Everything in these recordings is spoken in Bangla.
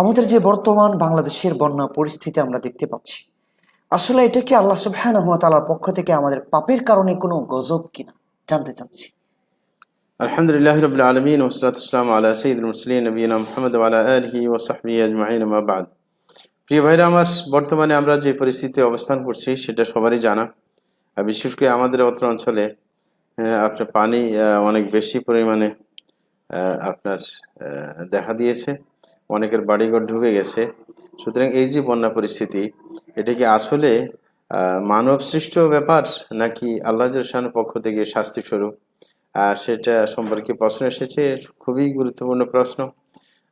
আমাদের যে বর্তমান বাংলাদেশের বন্যা পরিস্থিতি আমরা দেখতে পাচ্ছি, আসলে এটা কি আল্লাহ সুবহানাহু ওয়া তাআলার পক্ষ থেকে আমাদের পাপের কারণে কোনো গজব কিনা? জানতে চাচ্ছি। আলহামদুলিল্লাহ রবিল আলমিন ওসলাতাম আলা সঈদুল মুসলিম নবীনা মোহাম্মদ আলা আলহি ও সাহবি আজমাইন মাবাদ প্রিয় ভাইরা, আমার বর্তমানে আমরা যে পরিস্থিতি অবস্থান করছি, সেটা সবারই জানা। আর বিশেষ করে আমাদের অত্র অঞ্চলে আপনার পানি অনেক বেশি পরিমাণে আপনার দেখা দিয়েছে। অনেকের বাড়িঘর ঢুকে গেছে। সুতরাং এই যে বন্যা পরিস্থিতি, এটা কি আসলে মানব সৃষ্ট ব্যাপার নাকি আল্লাহ জানের পক্ষ থেকে শাস্তি স্বরূপ সেটা সম্পর্কে প্রশ্ন এসেছে, খুবই গুরুত্বপূর্ণ প্রশ্ন।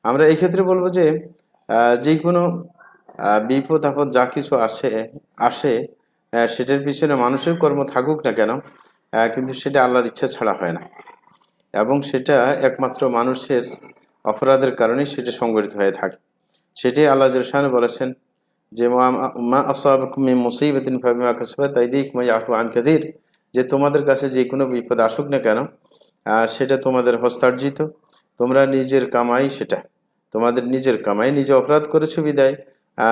আমরা এই ক্ষেত্রে বলব যে যে কোনো বিপদ, আপদ যা কিছু আসে আসে সেটার পিছনে মানুষের কর্ম থাকুক না কেন কিন্তু সেটা আল্লাহর ইচ্ছা ছাড়া হয় না। এবং সেটা একমাত্র মানুষের অপরাধের কারণেই সেটা সংগঠিত হয়ে থাকে। সেটাই আল্লাহ জলশান বলেছেন যে, মা- আসাবাকুম মুসিবাতিন ফাবিমা কাসাবাত আইদিকুম ইয়াফু আন কাসীর। যে, তোমাদের কাছে যে কোনো বিপদ আসুক না কেন সেটা তোমাদের হস্তার্জিত। তোমরা নিজের কামাই সেটা, তোমাদের নিজের কামাই নিজে অপরাধ করেছ বিদায়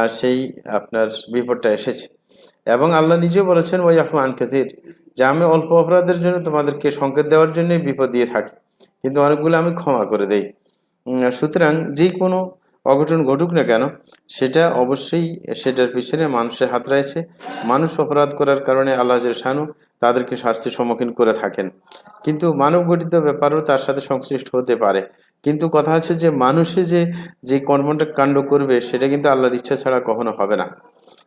সেই আপনার বিপদটা এসেছে। এবং আল্লাহ নিজেও বলেছেন ওই আফমান কাসির, যে আমি অল্প অপরাধের জন্য তোমাদেরকে সংকেত দেওয়ার জন্যই বিপদ দিয়ে থাকি। কিন্তু অনেকগুলো আমি ক্ষমা করে দেই। সুতরাং যে কোনো অঘটন ঘটুক না কেন, সেটা অবশ্যই সেটার পিছনে মানুষের হাত রয়েছে। মানুষ অপরাধ করার কারণে আল্লাহ শানু তাদেরকে শাস্তির সম্মুখীন করে থাকেন। কিন্তু মানব গঠিত ব্যাপারও তার সাথে সংশ্লিষ্ট হতে পারে। কিন্তু কথা হচ্ছে যে, মানুষে যে যে কর্মটা কাণ্ড করবে, সেটা কিন্তু আল্লাহর ইচ্ছা ছাড়া কখনো হবে না।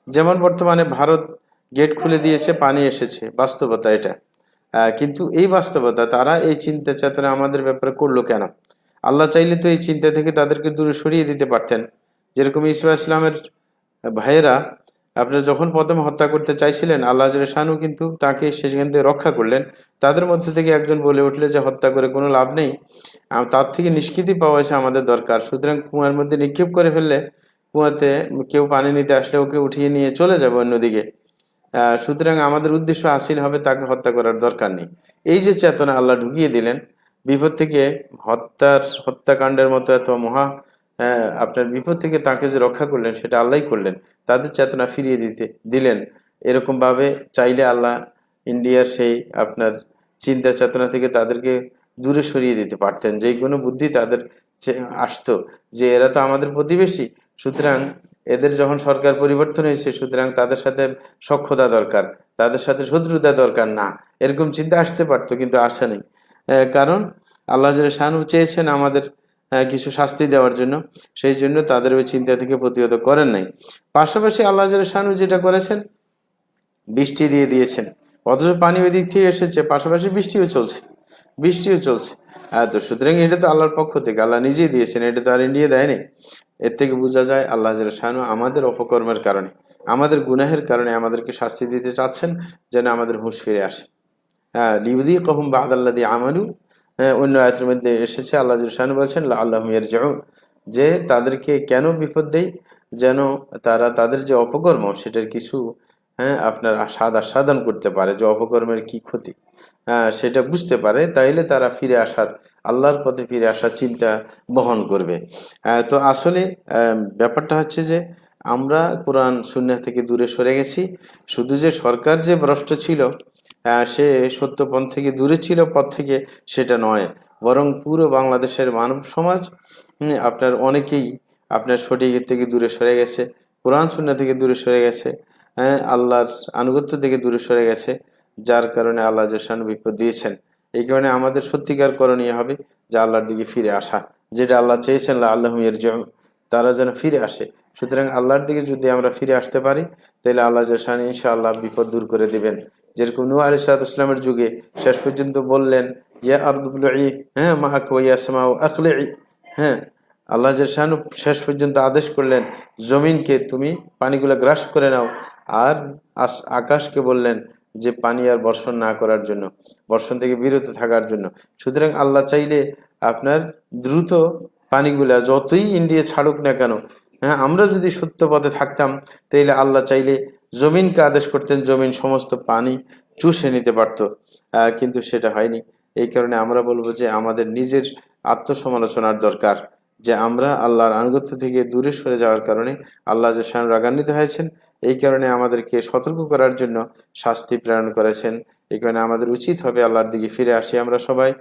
যেমন বর্তমানে ভারত গেট খুলে দিয়েছে, পানি এসেছে। বাস্তবতা এটা। কিন্তু এই বাস্তবতা, তারা এই চিন্তা চেতনা আমাদের ব্যাপারে করল কেন? আল্লাহ চাইলে তো এই চিন্তা থেকে তাদেরকে দূরে সরিয়ে দিতে পারতেন। যেরকম ইসা ইসলামের ভাইয়েরা, আপনারা যখন প্রথমে হত্যা করতে চাইছিলেন, আল্লাহ শানু কিন্তু তাকে সেখান থেকে রক্ষা করলেন। তাদের মধ্যে থেকে একজন বলে উঠলে যে, হত্যা করে কোনো লাভ নেই। তার থেকে নিষ্কৃতি পাওয়া হয়েছে আমাদের দরকার। সুতরাং কুয়ার মধ্যে নিক্ষেপ করে ফেললে কুয়াতে কেউ পানি নিতে আসলে ওকে উঠিয়ে নিয়ে চলে যাবে অন্যদিকে। সুতরাং আমাদের উদ্দেশ্য হাসিল হবে, তাকে হত্যা করার দরকার নেই। এই যে চেতনা আল্লাহ ঢুকিয়ে দিলেন বিপদ থেকে হত্যার হত্যাকাণ্ডের মতো এত মহা আহ, আপনার বিপদ থেকে তাকে যে রক্ষা করলেন সেটা আল্লাহই করলেন তাদের চেতনা ফিরিয়ে দিতে দিলেন। এরকম ভাবে চাইলে আল্লাহ ইন্ডিয়ার সেই আপনার চিন্তা চেতনা থেকে তাদেরকে দূরে সরিয়ে দিতে পারতেন। যে কোনো বুদ্ধি তাদের আসতো যে এরা তো আমাদের প্রতিবেশী সুতরাং এদের যখন সরকার পরিবর্তন হয়েছে সুতরাং তাদের সাথে সক্ষতা দরকার তাদের সাথে শত্রুতা দরকার না। এরকম চিন্তা আসতে পারতো কিন্তু আসা নেই। আহ, কারণ আল্লাহ শানু চেয়েছেন আমাদের কিছু শাস্তি দেওয়ার জন্য, সেই জন্য তাদের ওই চিন্তা থেকে প্রতিহত করেন নাই। পাশাপাশি আল্লাহ শানু যেটা করেছেন, বৃষ্টি দিয়ে দিয়েছেন। অথচ পানি ওই দিক থেকে এসেছে, পাশাপাশি বৃষ্টিও চলছে বৃষ্টিও চলছে। তো সুতরাং এটা তো আল্লাহর পক্ষ থেকে, আল্লাহ নিজেই দিয়েছেন, এটা তো আর ইন্ডিয়া দেয়নি। এর থেকে বোঝা যায় আল্লাহ শানু আমাদের অপকর্মের কারণে, আমাদের গুনাহের কারণে আমাদেরকে শাস্তি দিতে চাচ্ছেন, যেন আমাদের হুঁশ ফিরে আসে। লিউদি কহম বাদ আল্লাহ দিয়ে আমালু। হ্যাঁ, অন্য আয়তের মধ্যে এসেছে আল্লাহ শাহানু বলছেন আল্লাহ যাউন যে তাদেরকে কেন বিপদ দেয়? যেন তারা তাদের যে অপকর্ম সেটার কিছু হ্যাঁ আপনার স্বাদ আস্বাদন করতে পারে যে অপকর্মের কি ক্ষতি। হ্যাঁ সেটা বুঝতে পারে তাইলে তারা ফিরে আসার আল্লাহর পথে ফিরে আসার চিন্তা বহন করবে। তো আসলে ব্যাপারটা হচ্ছে যে আমরা কোরআন শূন্য থেকে দূরে সরে গেছি। শুধু যে সরকার যে ভ্রষ্ট ছিল সে সত্যপথ থেকে দূরে ছিল, পথ থেকে সেটা নয়। বরং পুরো বাংলাদেশের মানব সমাজ আপনার অনেকেই আপনার সঠিকের থেকে দূরে সরে গেছে, কোরআন শূন্য থেকে দূরে সরে গেছে হ্যাঁ আল্লাহর আনুগত্য থেকে দূরে সরে গেছে, যার কারণে আল্লাহ জসান বিপদ দিয়েছেন। এই কারণে আমাদের সত্যিকার করণীয় হবে যে আল্লাহর দিকে ফিরে আসা, যেটা আল্লাহ চেয়েছেন আল্লাহ জম তারা যেন ফিরে আসে। সুতরাং আল্লাহর দিকে যদি আমরা ফিরে আসতে পারি, তাহলে আল্লাহ জাসান ইনশাআল্লাহ বিপদ দূর করে দিবেন। যেরকম নু আলি ইসলামের যুগে শেষ পর্যন্ত বললেন, ইয়া আব্দুল হ্যাঁ মাহাক ওয়া সামাউ আকলে হ্যাঁ আল্লাহ শাহানু শেষ পর্যন্ত আদেশ করলেন, জমিনকে তুমি পানিগুলো গ্রাস করে নাও। আর আকাশকে বললেন যে, পানি আর বর্ষণ না করার জন্য, বর্ষণ থেকে বিরত থাকার জন্য। সুতরাং আল্লাহ চাইলে আপনার দ্রুত পানিগুলা যতই ইন্ডিয়া ছাড়ুক না কেন হ্যাঁ আমরা যদি সত্য পথে থাকতাম, তাইলে আল্লাহ চাইলে জমিনকে আদেশ করতেন, জমিন সমস্ত পানি চুষে নিতে পারত। কিন্তু সেটা হয়নি। এই কারণে আমরা বলব যে আমাদের নিজের আত্মসমালোচনার দরকার, যে আমরা আল্লাহর আনুগত্য থেকে দূরে সরে যাওয়ার কারণে আল্লাহ যে স্বয়ং রাগান্বিত হয়েছেন, এই কারণে আমাদেরকে সতর্ক করার জন্য শাস্তি প্রেরণ করেছেন। এই কারণে আমাদের উচিত হবে আল্লাহর দিকে ফিরে আসি আমরা সবাই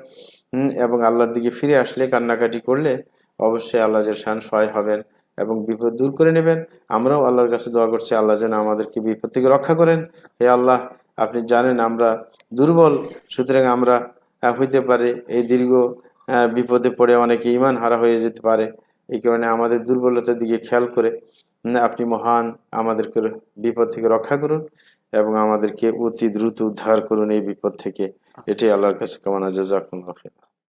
এবং আল্লাহর দিকে ফিরে আসলে কান্নাকাটি করলে অবশ্যই আল্লাহ শান সহায় হবেন এবং বিপদ দূর করে নেবেন। আমরাও আল্লাহর কাছে দোয়া করছি, আল্লাহ যেন আমাদেরকে বিপদ থেকে রক্ষা করেন। হে আল্লাহ, আপনি জানেন আমরা দুর্বল, সুতরাং আমরা হইতে পারে এই দীর্ঘ বিপদে পড়ে অনেকে ইমান হারা হয়ে যেতে পারে। এই কারণে আমাদের দুর্বলতার দিকে খেয়াল করে আপনি মহান আমাদেরকে বিপদ থেকে রক্ষা করুন এবং আমাদেরকে অতি দ্রুত উদ্ধার করুন এই বিপদ থেকে। এটাই আল্লাহর কাছে কামনা জাজাকুল্লাহ।